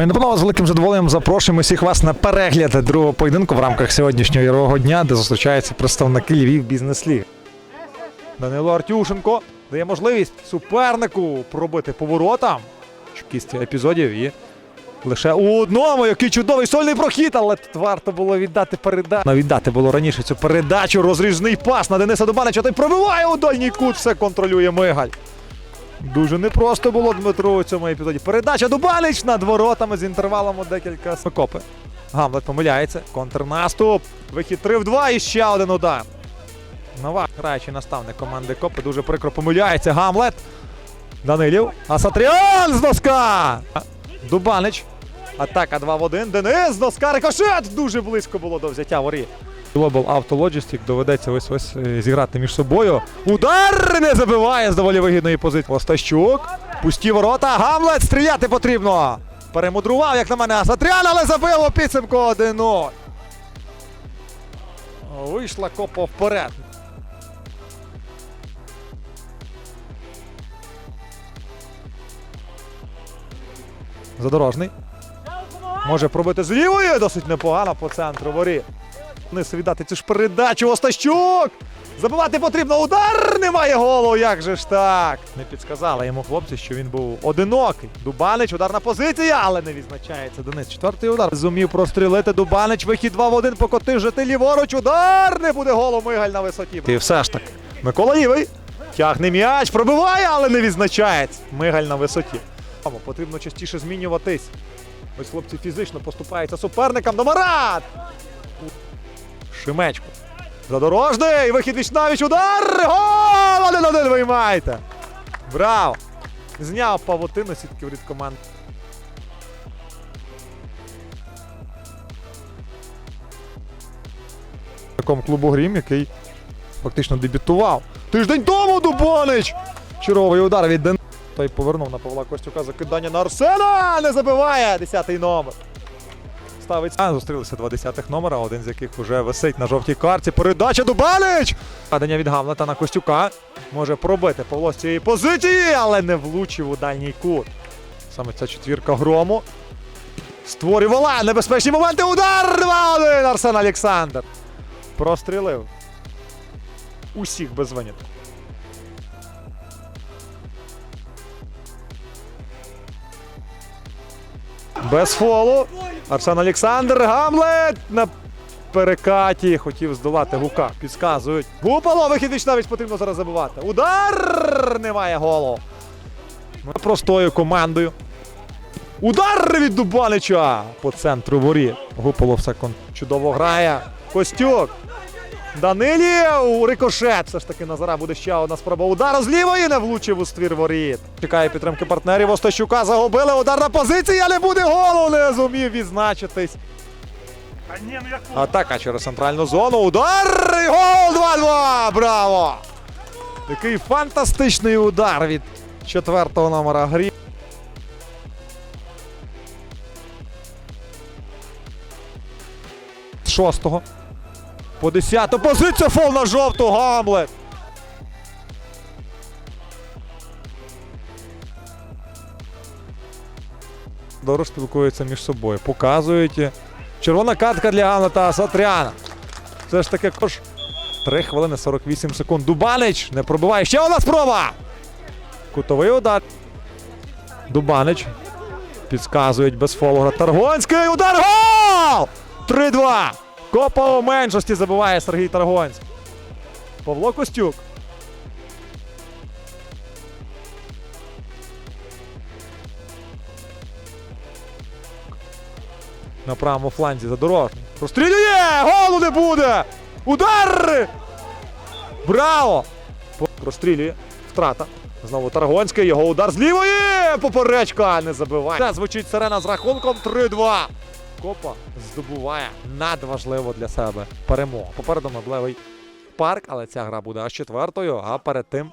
Пані панове, з великим задоволенням запрошуємо всіх вас на перегляд другого поєдинку в рамках сьогоднішнього ігрового дня, де зустрічаються представники Львів бізнес ліг. Данило Артюшенко дає можливість супернику пробити поворотам. Кість епізодів і лише у одному, який чудовий сольний прохід, але тут варто було віддати передачу. Віддати було раніше цю передачу. Розрізний пас на Дениса Дубанича. Той пробиває у дальній кут, все контролює Мигаль. Дуже непросто було Дмитру у цьому епізоді. Передача Дубанич над воротами з інтервалом у декілька Копи. Гамлет помиляється. Контрнаступ. Вихід 3 в 2 і ще один удар. Нова граючий наставник команди Копи дуже прикро помиляється. Гамлет. Данилів. Асатріон з носка. Дубанич. Атака 2 в 1. Денис з носка. Рикошет. Дуже близько було до взяття ворі. Global Auto Logistic доведеться ось ось е, зіграти між собою. Удар не забиває з доволі вигідної позиції. Остащук. Пусті ворота. Гамлет стріляти потрібно. Перемудрував, як на мене, Асатріан, але забив у підсумку 1-0. Вийшла копа вперед. Задорожний. Може пробити з лівої. Досить непогано по центру воріт. Вниз віддати цю ж передачу. Остащук! Забивати потрібно. Удар! Немає голу. Як же ж так? Не підсказали йому хлопці, що він був одинокий. Дубанич, ударна позиція, але не відзначається Денис. Четвертий удар. Зумів прострілити Дубанич. Вихід 2 в 1 покотив жити ліворуч. Удар! Не буде голу. Мигаль на висоті. І все ж таки. Микола Лівий. Тягне м'яч, пробиває, але не відзначається. Мигаль на висоті. Потрібно частіше змінюватись. Ось хлопці фізично поступаються суперникам. Домарат! Шимечко. Задорожний! Вихід віч навіч удар! Гол! Один один виймайте! Браво! Зняв павутину сітки воріт команд. Такому клубу Грім, який фактично дебютував. Тиждень тому Дубонич! Черговий удар від Ден. Той повернув на Павла Костюка закидання на Арсена! Не забиває! Десятий номер. Ставить. А, зустрілися два десятих номера, один з яких вже висить на жовтій карті. Передача Дубалич! Падання від Гамлета на Костюка. Може пробити Павло з цієї позиції, але не влучив у дальній кут. Саме ця четвірка грому. Створювала небезпечні моменти. Удар! 2-1! Арсен Олександр. Прострілив. Усіх без винятку. Без фолу. Арсен Олександр. Гамлет на перекаті. Хотів здолати гука. Підказують. Гупало. Вихід навіть потрібно зараз забивати. Удар! Немає голу. Простою командою. Удар від Дубанича по центру ворі. Гупало все чудово грає. Костюк. Данилів! Рикошет. Все ж таки Назара буде ще одна спроба удару з лівої не влучив у ствір воріт. Чекає підтримки партнерів. Остащука загубили. Ударна позиція, не буде голу. Не зумів відзначитись. Атака через центральну зону. Удар! І гол 2-2! Браво! Який фантастичний удар від четвертого номера грі. Шостого. По десяту позиція фол на жовту Гамлет. Дорож спілкуються між собою. Показують. Червона картка для Гамлета Сатряна. Все ж таки кош. 3 хвилини 48 секунд. Дубанич не пробиває. Ще одна спроба. Кутовий удар. Дубанич. Підказують без фолу. Таргонський. Удар. Гол! 3-2. Копа у меншості забиває Сергій Таргонський. Павло Костюк. На правому фланзі задорожний. Прострілює! Голу не буде! Удар! Браво! Прострілює. Втрата. Знову Таргонський. Його удар з лівої! Поперечка не забиває. Це звучить сирена з рахунком 3-2. Копа здобуває надважливо для себе перемогу. Попереду меблевий парк, але ця гра буде аж четвертою. А перед тим